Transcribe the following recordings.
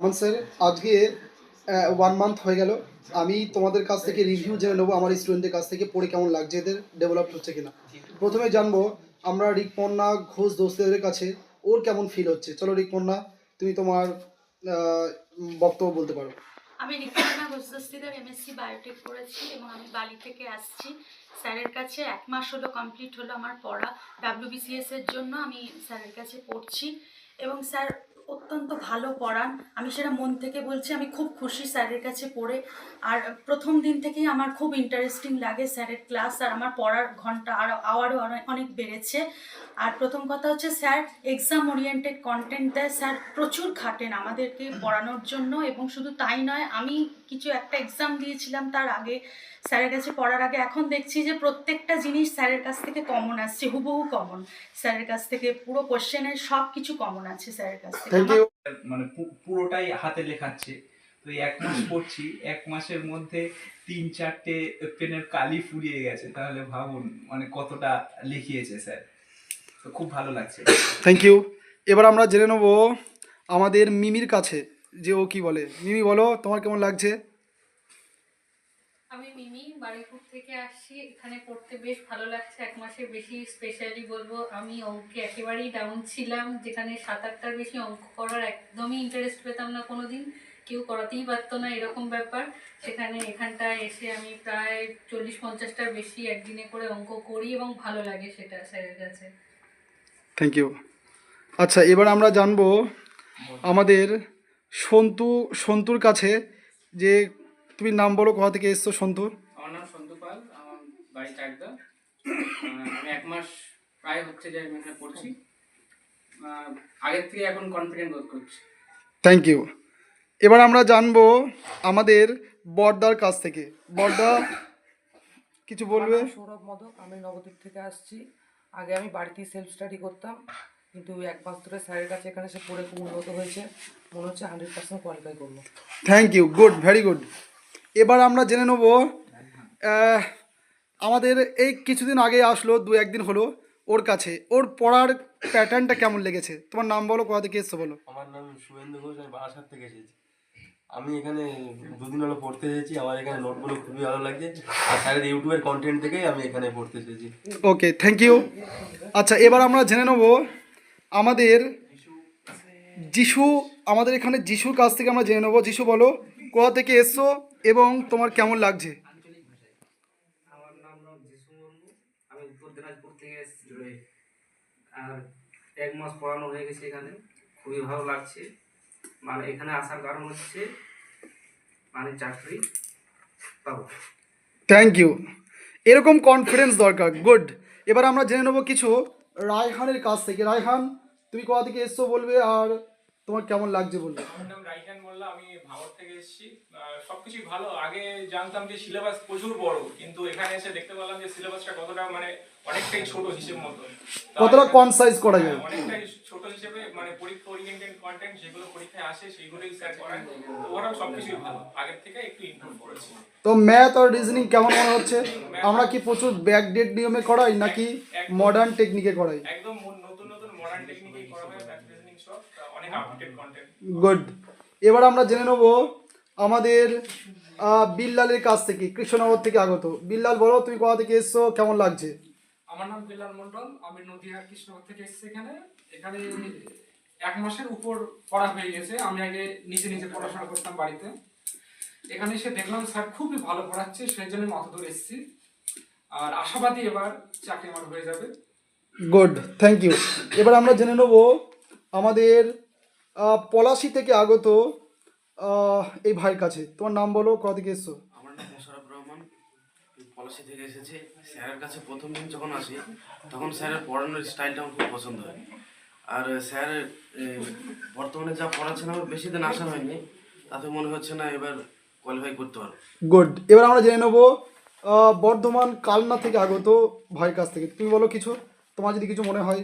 আমান sir আজকে one month হয়ে গেল। আমি তোমাদের কাছ থেকে রিভিউ জেনে নেব, আমার স্টুডেন্টদের কাছ থেকে, পড়ে কেমন লাগছে, এদের ডেভেলপ হচ্ছে কিনা। প্রথমে জানব, আমরা রিকপন্না ঘোষ দোস্তেদের কাছে, ওর কেমন ফিল হচ্ছে? চলো রিকপন্না তুমি তোমার বক্তব্য বলতে পারো। আমি রিক্তানা ঘোষদস্তিদের এমএসসি বায়োটেক করেছি এবং আমি বালি থেকে আসছি। স্যারের কাছে এক মাস হলো কমপ্লিট হলো আমার পড়া। ডাব্লিউবিসিএস এর জন্য আমি স্যারের কাছে পড়ছি। এবং স্যার অত্যন্ত ভালো পড়ান। আমি সেটা মন থেকে বলছি, আমি খুব খুশি স্যারের কাছে পড়ে। আর প্রথম দিন থেকেই আমার খুব ইন্টারেস্টিং লাগে স্যারের ক্লাস, আর আমার পড়ার ঘণ্টা আরও আওয়ারও অনেক বেড়েছে। আর প্রথম কথা হচ্ছে, স্যার এক্সাম ওরিয়েন্টেড কন্টেন্ট দেয়। স্যার প্রচুর খাটেন আমাদেরকে পড়ানোর জন্য, এবং শুধু তাই নয়, আমি কিছু একটা এক্সাম দিয়েছিলাম তার আগে। স্যারের কাছে পড়ার আগে এখন দেখছি যে প্রত্যেকটা জিনিস স্যারের কাছ থেকে কমন আসছে হুবহু কমন স্যারের কাছ থেকে পুরো কোশ্চেনের সব কিছু কমন আছে স্যারের কাছ থেকে। মানে পুরোটাই হাতে লেখাচ্ছে। তো এই এক মাস পড়ছি এক মাসের মধ্যে তিন চারটে পেনের কালি ফুরিয়ে গেছে। তাহলে ভাবুন মানে কতটা লিখিয়েছে স্যার। তো খুব ভালো লাগছে। থ্যাংক ইউ এবার আমরা জেনে নেব আমাদের মিমির কাছে। যে ও কি বলে? মিমি বলো তোমার কেমন লাগছে? আমি মিমি বারুইপুর থেকে আসছি। এখানে পড়তে বেশ ভালো লাগছে। এক মাসের বেশি স্পেশালি বলব আমি অঙ্কে একেবারেই ডাউন ছিলাম। যেখানে সাত আটটার বেশি অঙ্ক করার একদমই ইন্টারেস্ট পেতাম না কোনো দিন কেউ করাতেই পারতো না এরকম ব্যাপার। সেখানে এখানটায় এসে আমি প্রায় চল্লিশ পঞ্চাশটার বেশি একদিনে করে অঙ্ক করি এবং ভালো লাগে সেটা স্যারের কাছে। থ্যাংক ইউ আচ্ছা এবার আমরা জানব আমাদের সন্তু সন্তুর কাছে যে তুমি নাম বলো কোথা থেকে এসছো সন্তুর? আমার নাম সন্তু পাল আমার বাড়ি চাকদা। আমি এক মাস প্রায় হচ্ছে যে আমি এখানে পড়ছি। আগের থেকে এখন কনফিডেন্ট বোধ করছি। থ্যাংক ইউ এবার আমরা জানব আমাদের বর্দার কাছ থেকে। বর্দা কিছু বলবে? সৌরভ মদক আমি নবদ্বীপ থেকে আসছি। আগে আমি বাড়িতেই সেলফ স্টাডি করতাম। কিন্তু এক মাস ধরে স্যারের কাছে এখানে এসে পড়ে খুব উন্নত হয়েছে। মনে হচ্ছে হান্ড্রেড পার্সেন্ট কোয়ালিফাই করব। Thank you good very good এবার আমরা জেনে নেব আমাদের এই কিছুদিন আগে আসলো দু একদিন হলো ওর কাছে। ওর পড়ার প্যাটার্নটা কেমন লেগেছে? তোমার নাম বলো কোথা থেকে এসছো বলো। আমার নাম শুভেন্দু ঘোষ আমি বারাসাত থেকে এসেছি। আমি এখানে দুদিন হলো পড়তে এসেছি আমার এখানে নোটগুলো খুবই ভালো লাগছে। আর স্যারের ইউটিউবের কন্টেন্ট থেকেই আমি এখানে পড়তে এসেছি। ওকে থ্যাংক ইউ আচ্ছা এবার আমরা জেনে নেব আমাদের যিশু আমাদের এখানে যিশুর কাছ থেকে আমরা জেনে নেব। যিশু বলো কোথা থেকে এসছো এবং তোমার কেমন লাগছে? আমার নাম নাম যিশু আমি উত্তর দিনাজপুর থেকে আর এক মাস পড়ানো হয়ে গেছে এখানে। খুবই ভালো লাগছে। মানে এখানে আসার কারণ হচ্ছে মানে চাকরি। পাবো। থ্যাংক ইউ এরকম কনফিডেন্স দরকার। গুড এবার আমরা জেনে নেব কিছু রায়হানের কাছ থেকে। রায়হান তুমি কোথা থেকে এসছো বলবে আর তোমার কেমন লাগছে বলবে? আমার নাম রাইহান মোল্লা আমি ভারত থেকে এসেছি। আহ, সবকিছুই ভালো। আগে জানতাম যে সিলেবাস প্রচুর বড় কিন্তু এখানে এসে দেখতে পেলাম যে সিলেবাসটা কতটা মানে অনেকটাই ছোট হিসেব মতো। কতটা কনসাইজ করা যায়? হ্যাঁ, অনেকটাই ছোট হিসেবে মানে পরীক্ষা ওরিয়েন্টেড কন্টেন্ট যেগুলো পরীক্ষায় আসে সেইগুলোই স্যার করায় ওরাও সবকিছুই ভালো। আগের থেকে একটু ইমপ্রুভ করেছে। তো ম্যাথ আর রিজনিং কেমন মনে হচ্ছে? আমরা কি প্রচুর ব্যাকডেট নিয়মে করাই নাকি মডার্ন টেকনিকে করাই। একদম নতুন নতুন মডার্ন করা হয় ব্যাক রিজনিং সব অনেক আপডেটেড কন্টেন্ট গুড এবার আমরা জেনে নেব আমাদের বিল্লালের কাছ থেকে কৃষ্ণনগর থেকে আগত। বিল্লাল বলো তুমি কোথা থেকে এসছো কেমন লাগছে? আমার নাম বিল্লাল মন্ডল আমি নদিয়া কৃষ্ণনগর থেকে এসেছি এখানে। এখানে এক মাসের উপর পড়া হয়ে গেছে। আমি আগে নিজে নিজে পড়াশোনা করতাম বাড়িতে। এখানে এসে দেখলাম স্যার খুবই ভালো পড়াচ্ছে সেই জন্য আমি অত দূর এসেছি। আর আশাবাদী এবার চাকরি আমার হয়ে যাবে। গুড থ্যাংক ইউ এবার আমরা জেনে নেব আমাদের পলাশি থেকে আগত এই ভাইয়ের কাছে। তোমার নাম বলো কোথা থেকে এসছো? আমার নাম মোশারফ রহমান। পলাশি থেকে এসেছি। স্যারের কাছে প্রথম দিন যখন আসি তখন স্যারের পড়ানোর স্টাইলটা আমার খুব পছন্দ হয়। আর স্যার বর্তমানে যা পড়াচ্ছেন আমার বেশি দিন আসা হয়নি। তাতে মনে হচ্ছে না এবার কোয়ালিফাই করতে পারব। গুড এবার আমরা জেনে নেব বর্ধমান কালনা থেকে আগত ভাইয়ের কাছ থেকে। তুমি বলো কিছু? তোমার যদি কিছু মনে হয়।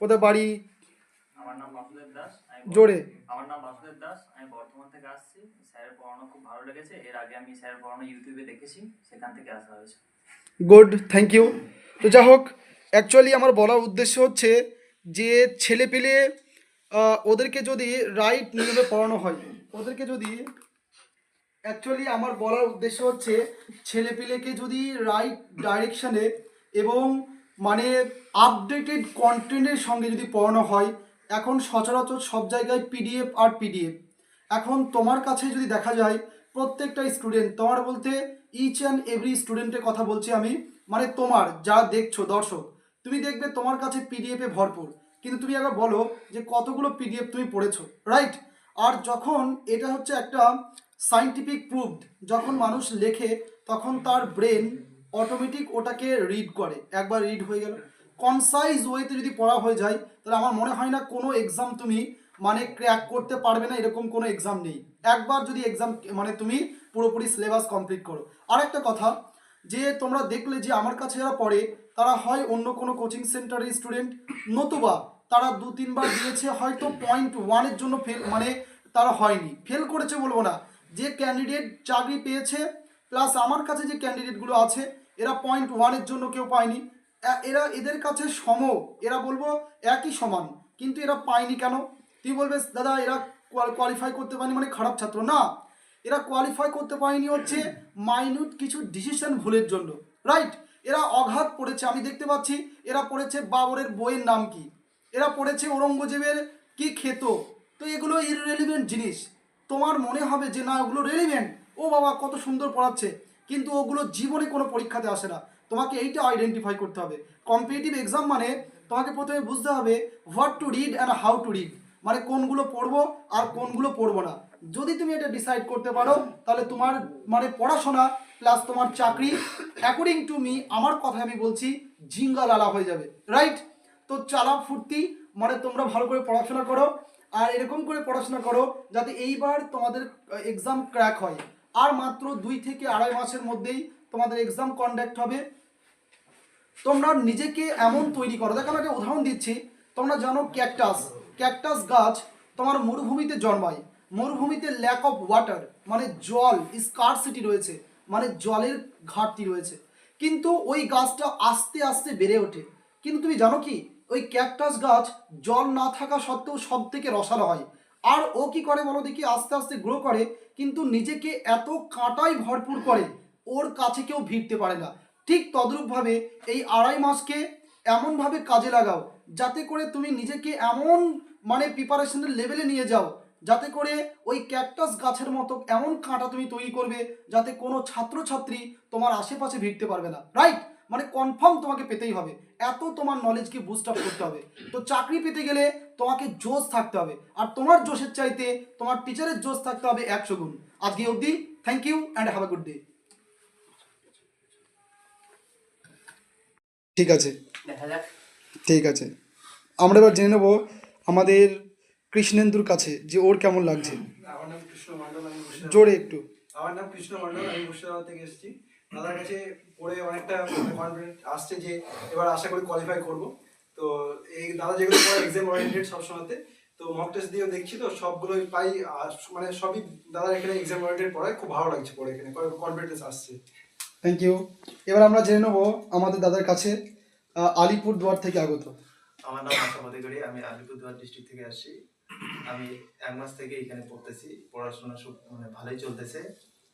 কোথায় বাড়ি? আমার নাম মাসুদের দাস জোরে। আমার নাম মাসুদের দাস আমি বর্ধমান থেকে আসছি। স্যারের পড়ানো খুব ভালো লেগেছে। এর আগে আমি স্যারের পড়ানো ইউটিউবে দেখেছি সেখান থেকে আসা হয়েছে। গুড থ্যাংক ইউ তো যাই হোক অ্যাকচুয়ালি আমার বলার উদ্দেশ্য হচ্ছে যে ছেলে পেলে ওদেরকে যদি রাইট নিয়মে পড়ানো হয় ওদেরকে যদি অ্যাকচুয়ালি আমার বলার উদ্দেশ্য হচ্ছে ছেলেপিলেকে যদি রাইট ডাইরেকশানে এবং মানে আপডেটেড কন্টেন্টের সঙ্গে যদি পড়ানো হয়, এখন সচরাচর সব জায়গায় পিডিএফ আর পিডিএফ এখন তোমার কাছে যদি দেখা যায়, প্রত্যেকটা স্টুডেন্ট তোমার বলতে ইচ অ্যান্ড এভরি স্টুডেন্টের কথা বলছি আমি মানে তোমার, যা দেখছ, দর্শক, তুমি দেখবে তোমার কাছে পিডিএফে ভরপুর। কিন্তু তুমি একবার বলো যে কতগুলো পিডিএফ তুমি পড়েছো রাইট আর যখন এটা হচ্ছে একটা সাইন্টিফিক প্রুভড যখন মানুষ লেখে, তখন তার ব্রেন অটোমেটিক ওটাকে রিড করে। একবার রিড হয়ে গেল। কনসাইজ ওয়েতে যদি পড়া হয়ে যায়, তাহলে আমার মনে হয় না কোনো এক্সাম তুমি মানে ক্র্যাক করতে পারবে না, এরকম কোনো এক্সাম নেই। একবার যদি এক্সাম মানে তুমি পুরোপুরি সিলেবাস কমপ্লিট করো। আরেকটা কথা, যে তোমরা দেখলে যে আমার কাছে যারা পড়ে, তারা হয় অন্য কোনো কোচিং সেন্টারের স্টুডেন্ট নতুবা তারা দু তিনবার দিয়েছে, হয়তো পয়েন্ট ওয়ানের জন্য ফেল মানে তারা হয়নি। ফেল করেছে বলব না। যে ক্যান্ডিডেট চাকরি পেয়েছে প্লাস আমার কাছে যে ক্যান্ডিডেটগুলো আছে, এরা পয়েন্ট ওয়ানের জন্য কেউ পায়নি। এরা এদের কাছে সম, এরা বলব একই সমান, কিন্তু এরা পায়নি কেন? তুই বলবে, দাদা, এরা কোয়ালিফাই করতে পারেনি মানে খারাপ ছাত্র। না, এরা কোয়ালিফাই করতে পারেনি হচ্ছে মাইনিউট কিছু ডিসিশন ভুলের জন্য। রাইট এরা অঘাত পড়েছে। আমি দেখতে পাচ্ছি, এরা পড়েছে বাবরের বইয়ের নাম কি? এরা পড়েছে ঔরঙ্গজেবের কি খেত তো এগুলো ইররেলিভেন্ট জিনিস। তোমার মনে হবে যে, না, ওগুলো রেলিভেন্ট ও বাবা, কত সুন্দর পড়াচ্ছে। কিন্তু ওগুলো জীবনে কোনো পরীক্ষাতে আসে না। তোমাকে এইটা আইডেন্টিফাই করতে হবে। কম্পিটিটিভ এক্সাম মানে তোমাকে প্রথমে বুঝতে হবে what to read and how to read মানে কোনগুলো পড়ব আর কোনগুলো পড়ব না। যদি তুমি এটা ডিসাইড করতে পারো, তাহলে তোমার মানে পড়াশোনা প্লাস তোমার চাকরি অ্যাকর্ডিং টু মি আমার কথা আমি বলছি ঝিঙ্গা লালা হয়ে যাবে। রাইট তো চালা ফুর্তি মানে তোমরা ভালো করে পড়াশোনা করো। আর এরকম করে পড়াশোনা করো যাতে এইবার তোমাদের এক্সাম ক্র্যাক হয়। আর মাত্র দুই থেকে আড়াই মাসের মধ্যেই তোমাদের এক্সাম কন্ডাক্ট হবে। তোমরা নিজেকে এমন তৈরি করো। দেখো, আমি একটা উদাহরণ দিচ্ছি। তোমরা জানো ক্যাকটাস ক্যাকটাস গাছ তোমার মরুভূমিতে জন্মায়। মরুভূমিতে ল্যাক অফ ওয়াটার মানে জল স্কারসিটি রয়েছে মানে জলের ঘাটতি রয়েছে। কিন্তু ওই গাছটা আস্তে আস্তে বেড়ে ওঠে। কিন্তু তুমি জানো কি? ওই ক্যাকটাস গাছ জল না থাকা সত্ত্বেও সব থেকে রসালো হয়। আর ও কি করে বলো দেখি? আস্তে আস্তে গ্রো করে, কিন্তু নিজেকে এত কাঁটাই ভরপুর করে, ওর কাছে কেউ ভিড়তে পারে না। ঠিক তদ্রূপভাবে এই আড়াই মাসকে এমনভাবে কাজে লাগাও, যাতে করে তুমি নিজেকে এমন মানে প্রিপারেশনের লেভেলে নিয়ে যাও, যাতে করে ওই ক্যাকটাস গাছের মতো এমন কাঁটা তুমি তৈরি করবে, যাতে কোনো ছাত্রছাত্রী তোমার আশেপাশে ভিড়তে পারবে না। রাইট মানে কনফার্ম তোমাকে পেতেই হবে। এত তোমার নলেজকে বুস্ট আপ করতে হবে। তো চাকরি পেতে গেলে তোমাকে জোশ থাকতে হবে। আর তোমার জোশের চাইতে তোমার টিচারের জোশ থাকতে হবে একশো গুণ। আজকে অবধি thank you and have a good day ঠিক আছে। ঠিক আছে। আমরা এবার জেনে নেব আমাদের কৃষ্ণেন্দুর কাছে যে ওর কেমন লাগছে। আমার নাম কৃষ্ণ মন্ডল আমি মুর্শিদাবাদ জোরে একটু। আমার নাম কৃষ্ণ মন্ডল আমি মুর্শিদাবাদ থেকে এসেছি। দাদার কাছে পড়ে অনেকটা কনফিডেন্ট আসছে যে এবার আশা করি কোয়ালিফাই করব। তো এই দাদা যেগুলো পড়ে এক্সাম ওরিয়েন্টেড সবসময়তে তো মক টেস্ট দিয়েও দেখছি তো সবগুলোই পাই আর মানে সবই দাদার এখানে এক্সাম ওরিয়েন্টেড পড়ায় খুব ভালো লাগছে পড়ে এখানে কনফিডেন্স আসছে। থ্যাংক ইউ এবার আমরা জেনে নেব আমাদের দাদার কাছে আহ, আলিপুর দুয়ার থেকে আগত। আমার নাম আশা মতিগড়ি আমি আলিপুরদুয়ার ডিস্ট্রিক্ট থেকে আসছি। আমি এক মাস থেকে এখানে পড়তেছি পড়াশোনা সব মানে ভালোই চলতেছে।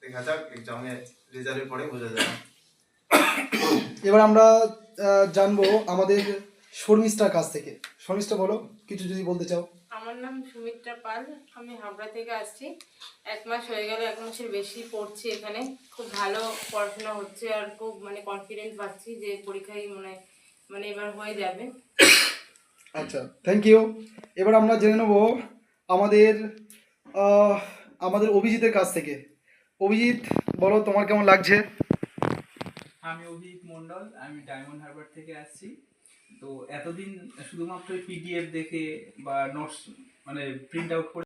দেখা যাক এক্সামে রেজাল্টের পরে বোঝা যাবে। এবার আমরা জানব আমাদের শর্মিষ্ঠার কাছ থেকে। শর্মিষ্ঠা বলো কিছু যদি বলতে চাও। আমার নাম সুমিত্রা পাল আমি হাবড়া থেকে আসছি। এক মাস হয়ে গেল এক মাসের বেশি পড়ছি এখানে। খুব ভালো পড়াশোনা হচ্ছে আর খুব মানে কনফিডেন্স পাচ্ছি যে পরীক্ষায় মানে মানে এবার হয়ে যাবে। আচ্ছা থ্যাংক ইউ এবার আমরা জেনে নেব আমাদের আমাদের অভিজিতের কাছ থেকে। অভিজিৎ, বলো তোমার কেমন লাগছে? আমি অভিজিৎ মন্ডল আমি ডায়মন্ড হারবার থেকে আসছি। তো এতদিন শুধুমাত্র পিডিএফ দেখে বা নোটস মানে প্রিন্ট আউট করে